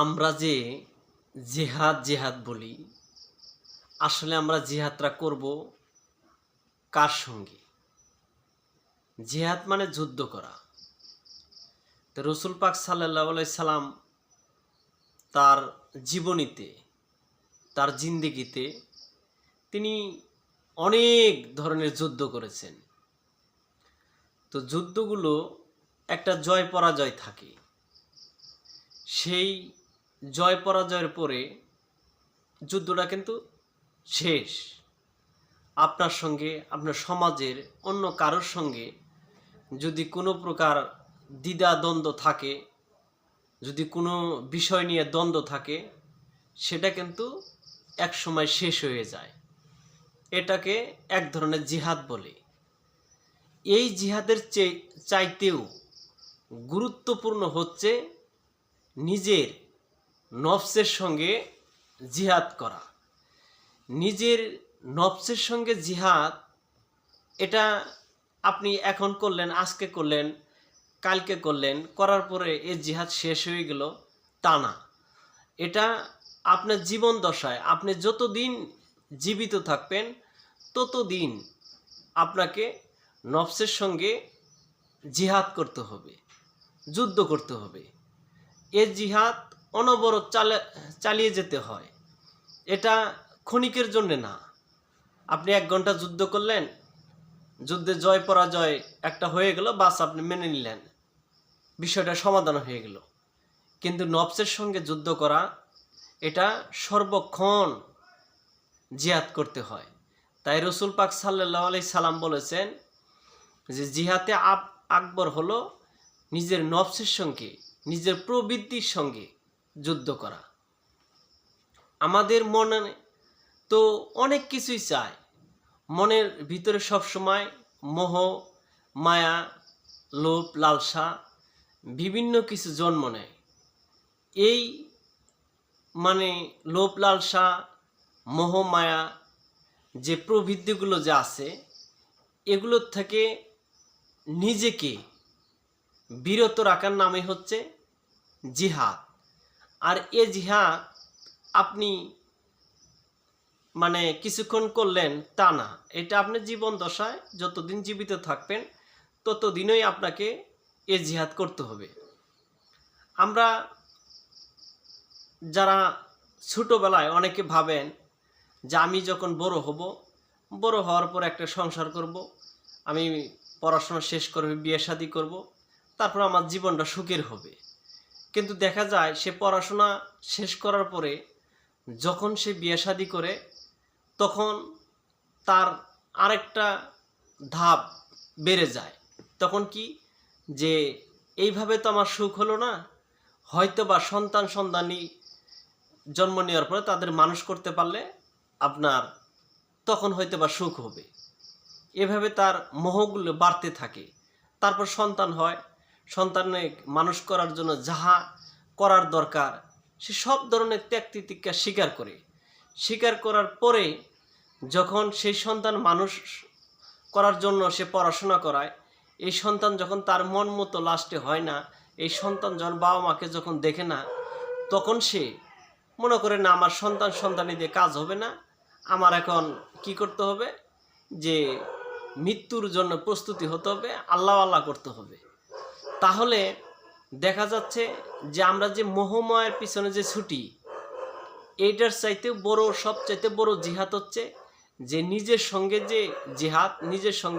আমরা যে জেহাদ জেহাদ বলি, আসলে আমরা জেহাদটা করব কার সঙ্গে? জেহাদ মানে যুদ্ধ করা। তো রসুল পাক সাল্লাহ সাল্লাম তার জীবনীতে, তার জিন্দিগিতে তিনি অনেক ধরনের যুদ্ধ করেছেন। তো যুদ্ধগুলো একটা জয় পরাজয় থাকে। সেই জয় পরাজয়ের পরে যুদ্ধটা কিন্তু শেষ। আপনার সঙ্গে, আপনার সমাজের অন্য কারোর সঙ্গে যদি কোনো প্রকার দ্বিধা দ্বন্দ্ব থাকে, যদি কোনো বিষয় নিয়ে দ্বন্দ্ব থাকে, সেটা কিন্তু এক সময় শেষ হয়ে যায়। এটাকে এক ধরনের জিহাদ বলে। এই জিহাদের চাইতেও গুরুত্বপূর্ণ হচ্ছে নিজের নফসের সঙ্গে জিহাদ করা। নিজের নফসের সঙ্গে জিহাদ, এটা আপনি এখন করলেন, আজকে করলেন, কালকে করলেন, করার পরে এই জিহাদ শেষ হয়ে গেল, তা না। এটা আপনার জীবন দশায়, আপনি যতদিন জীবিত থাকবেন, ততদিন আপনাকে নফসের সঙ্গে জিহাদ করতে হবে, যুদ্ধ করতে হবে। এ জিহাদ অনবরত চালে, চালিয়ে যেতে হয়। এটা ক্ষণিকের জন্যে না। আপনি এক ঘণ্টা যুদ্ধ করলেন, যুদ্ধে জয়, পরাজয় একটা হয়ে গেল, বাস আপনি মেনে নিলেন। বিষয়টা সমাধান হয়ে গেল। কিন্তু নবসের সঙ্গে যুদ্ধ করা, এটা সর্বক্ষণ জিহাদ করতে হয়। তাই রসুল পাক সাল্লাহ আলাই সাল্লাম বলেছেন যে জিহাতে আপ আকবর হলো নিজের নবসের সঙ্গে, নিজের প্রবৃত্তির সঙ্গে যুদ্ধ করা। আমাদের মনে তো অনেক কিছুই চায়। মনের ভিতরে সবসময় মোহ, মায়া, লোভ, লালসা বিভিন্ন কিছু জন্ম নেয়। এই মানে লোভ, লালসা, মোহ, মায়া যে প্রবৃত্তিগুলো যে আছে, এগুলোর থেকে নিজেকে বিরত রাখার নামে হচ্ছে জিহাদ। আর এ জিহাদ আপনি মানে কিছুক্ষণ করলেন তা না। এটা আপনার জীবন দশায় যতদিন জীবিত থাকবেন, ততদিনই আপনাকে এ জিহাদ করতে হবে। আমরা যারা ছোটোবেলায় অনেকে ভাবেন যে আমি যখন বড় হব, বড় হওয়ার পর একটা সংসার করব, আমি পড়াশোনা শেষ করবে বিয়ে শাদি করব, তারপর আমার জীবনটা সুখের হবে। কিন্তু দেখা যায় সে পড়াশোনা শেষ করার পরে যখন সে বিয়ে শাদি করে, তখন তার আরেকটা ধাপ বেড়ে যায়। তখন কি? যে এইভাবে তো আমার সুখ হলো না হয়তো বা সন্তান সন্তানি জন্ম নেওয়ার পরে তাদের মানুষ করতে পারলে আপনার তখন হয়তো বা সুখ হবে। এভাবে তার মোহগুলো বাড়তে থাকে। তারপর সন্তান হয় সন্তানে মানুষ করার জন্য যাহা করার দরকার, সে সব ধরনের ত্যাগ তিতিক্ষা স্বীকার করে। স্বীকার করার পরে যখন সেই সন্তান মানুষ করার জন্য সে পড়াশোনা করায়, এই সন্তান যখন তার মন মতো লাস্টে হয় না, এই সন্তান যখন বাবা মাকে যখন দেখে না, তখন সে মনে করে, না, আমার সন্তান সন্তানি দিয়ে কাজ হবে না। আমার এখন কি করতে হবে? যে মৃত্যুর জন্য প্রস্তুতি হতে হবে আল্লাহ আল্লাহ করতে হবে। তাহলে দেখা যাচ্ছে যে আমরা যে মোহময়ের পিছনে যে ছুটি, এইটার চাইতে বড়, সবচাইতে বড় জিহাদ হচ্ছে যে নিজের সঙ্গে যে জিহাদ, নিজের সঙ্গে